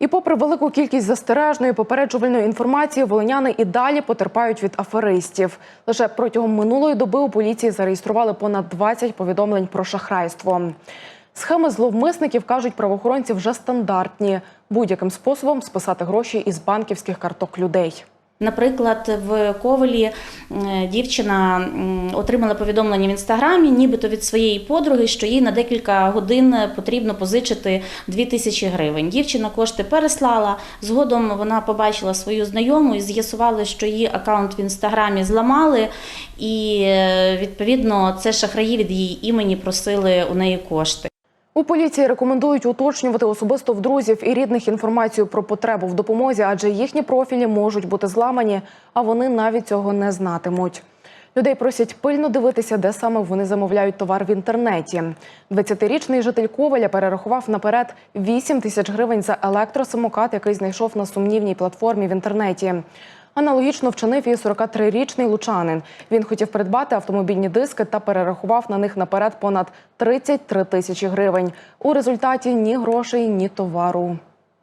І попри велику кількість застережної попереджувальної інформації, волиняни і далі потерпають від аферистів. Лише протягом минулої доби у поліції зареєстрували понад 20 повідомлень про шахрайство. Схеми зловмисників кажуть, правоохоронці вже стандартні будь-яким способом списати гроші із банківських карток людей. Наприклад, в Ковелі е, дівчина отримала повідомлення в інстаграмі, нібито від своєї подруги, що їй на декілька годин потрібно позичити 2 тисячі гривень. Дівчина кошти переслала. Згодом вона побачила свою знайому і з'ясували, що її аккаунт в інстаграмі зламали, і е, відповідно це шахраї від її імені просили у неї кошти. У поліції рекомендують уточнювати особисто в друзів і рідних інформацію про потребу в допомозі, адже їхні профілі можуть бути зламані, а вони навіть цього не знатимуть. Людей просять пильно дивитися, де саме вони замовляють товар в інтернеті. 20-річний житель Коваля перерахував наперед 8 тисяч гривень за електросамокат, який знайшов на сумнівній платформі в інтернеті. Аналогічно вчинив і 43-річний лучанин. Він хотів придбати автомобільні диски та перерахував на них наперед понад 33 тисячі гривень. У результаті ні грошей, ні товару.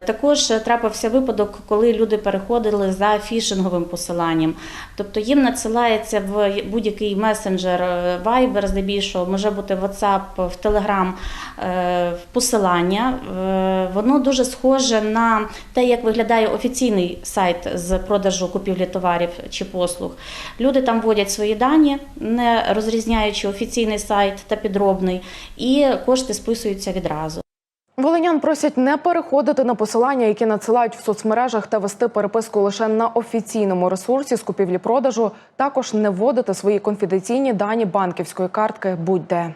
Також е, трапився випадок, коли люди переходили за фішинговим посиланням. Тобто їм надсилається в будь-який месенджер е, Viber, здебільшого, може бути WhatsApp, в Telegram е, посилання. Е, Воно дуже схоже на те, як виглядає офіційний сайт з продажу купівлі товарів чи послуг. Люди там вводять свої дані, не розрізняючи офіційний сайт та підробний, і кошти списуються відразу. Волинян просять не переходити на посилання, які надсилають в соцмережах, та вести переписку лише на офіційному ресурсі з купівлі-продажу. Також не вводити свої конфіденційні дані банківської картки будь-де.